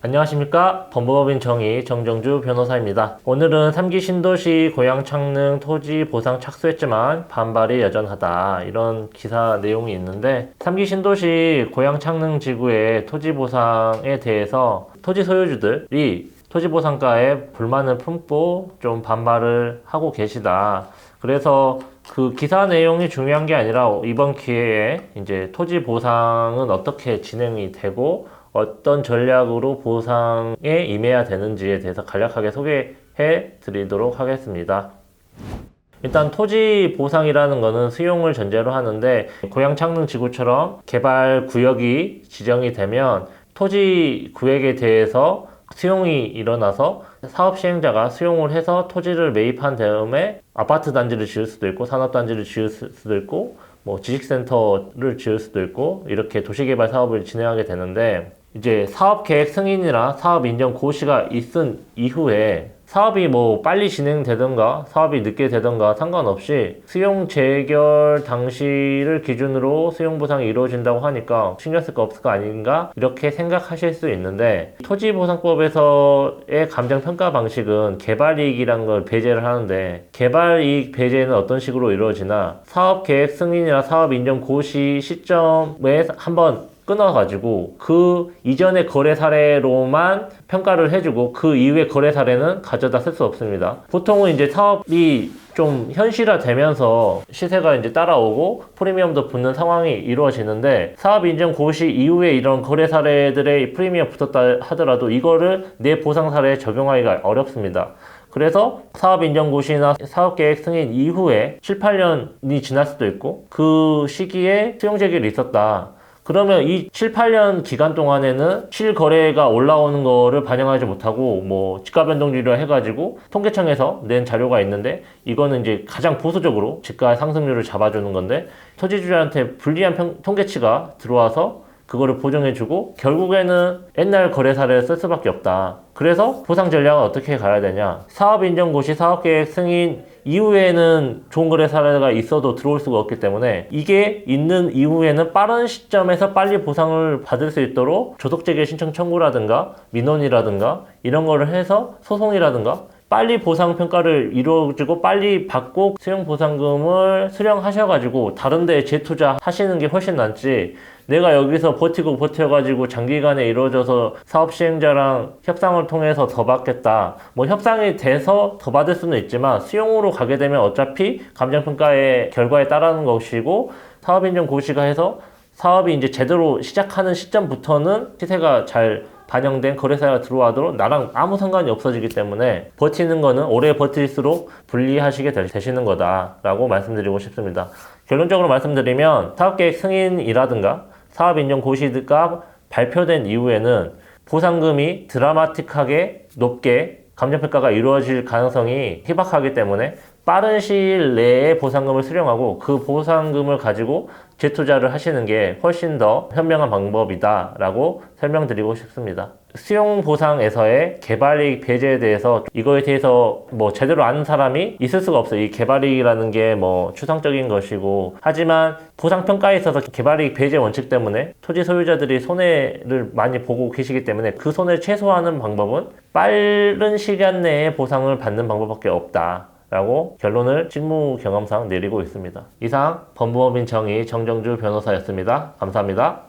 안녕하십니까 법무법인 정의 정정주 변호사입니다. 오늘은 3기 신도시 고양 창릉 토지 보상 착수했지만 반발이 여전하다 이런 기사 내용이 있는데 3기 신도시 고양 창릉 지구의 토지 보상에 대해서 토지 소유주들이 토지 보상가에 불만을 품고 좀 반발을 하고 계시다. 그래서 그 기사 내용이 중요한 게 아니라 이번 기회에 이제 토지 보상은 어떻게 진행이 되고 어떤 전략으로 보상에 임해야 되는지에 대해서 간략하게 소개해 드리도록 하겠습니다. 일단 토지 보상이라는 것은 수용을 전제로 하는데 고양 창릉 지구처럼 개발 구역이 지정이 되면 토지 구역에 대해서 수용이 일어나서 사업 시행자가 수용을 해서 토지를 매입한 다음에 아파트 단지를 지을 수도 있고 산업 단지를 지을 수도 있고 뭐 지식센터를 지을 수도 있고 이렇게 도시개발 사업을 진행하게 되는데 이제 사업 계획 승인이나 사업 인정 고시가 있은 이후에 사업이 뭐 빨리 진행되든가 사업이 늦게 되든가 상관없이 수용 재결 당시를 기준으로 수용 보상이 이루어진다고 하니까 신경 쓸 거 없을 거 아닌가 이렇게 생각하실 수 있는데 토지보상법에서의 감정 평가 방식은 개발이익이란 걸 배제를 하는데 개발이익 배제는 어떤 식으로 이루어지나 사업 계획 승인이나 사업 인정 고시 시점에 한번 끊어가지고 그 이전의 거래 사례로만 평가를 해주고 그 이후의 거래 사례는 가져다 쓸 수 없습니다. 보통은 이제 사업이 좀 현실화되면서 시세가 이제 따라오고 프리미엄도 붙는 상황이 이루어지는데 사업 인정 고시 이후에 이런 거래 사례들의 프리미엄 붙었다 하더라도 이거를 내 보상 사례에 적용하기가 어렵습니다. 그래서 사업 인정 고시나 사업 계획 승인 이후에 7, 8년이 지날 수도 있고 그 시기에 수용 제기를 있었다. 그러면 이 7, 8년 기간 동안에는 실거래가 올라오는 거를 반영하지 못하고 뭐 지가 변동률을 해가지고 통계청에서 낸 자료가 있는데 이거는 이제 가장 보수적으로 지가 상승률을 잡아주는 건데 토지주한테 불리한 평- 통계치가 들어와서 그거를 보정해주고 결국에는 옛날 거래 사례를 쓸 수밖에 없다. 그래서 보상 전략은 어떻게 가야 되냐? 사업 인정 고시 사업 계획 승인 이후에는 좋은 거래 사례가 있어도 들어올 수가 없기 때문에 이게 있는 이후에는 빠른 시점에서 빨리 보상을 받을 수 있도록 조속재개 신청 청구라든가 민원이라든가 이런 거를 해서 소송이라든가 빨리 보상 평가를 이루어지고 빨리 받고 수령 보상금을 수령하셔가지고 다른 데에 재투자 하시는 게 훨씬 낫지 내가 여기서 버티고 버텨가지고 장기간에 이루어져서 사업 시행자랑 협상을 통해서 더 받겠다. 뭐 협상이 돼서 더 받을 수는 있지만 수용으로 가게 되면 어차피 감정평가의 결과에 따르는 것이고 사업 인정 고시가 해서 사업이 이제 제대로 시작하는 시점부터는 시세가 잘 반영된 거래사가 들어와도 나랑 아무 상관이 없어지기 때문에 버티는 거는 오래 버틸수록 불리하시게 될- 되시는 거다라고 말씀드리고 싶습니다. 결론적으로 말씀드리면 사업계획 승인이라든가 사업 인정 고시가 발표된 이후에는 보상금이 드라마틱하게 높게 감정평가가 이루어질 가능성이 희박하기 때문에 빠른 시일 내에 보상금을 수령하고 그 보상금을 가지고 재투자를 하시는 게 훨씬 더 현명한 방법이다라고 설명드리고 싶습니다. 수용 보상에서의 개발이익 배제에 대해서 이거에 대해서 뭐 제대로 아는 사람이 있을 수가 없어요. 이 개발이익이라는 게 뭐 추상적인 것이고 하지만 보상 평가에 있어서 개발이익 배제 원칙 때문에 토지 소유자들이 손해를 많이 보고 계시기 때문에 그 손해를 최소화하는 방법은 빠른 시간 내에 보상을 받는 방법밖에 없다. 라고 결론을 실무 경험상 내리고 있습니다. 이상 법무법인 정의 정정주 변호사였습니다. 감사합니다.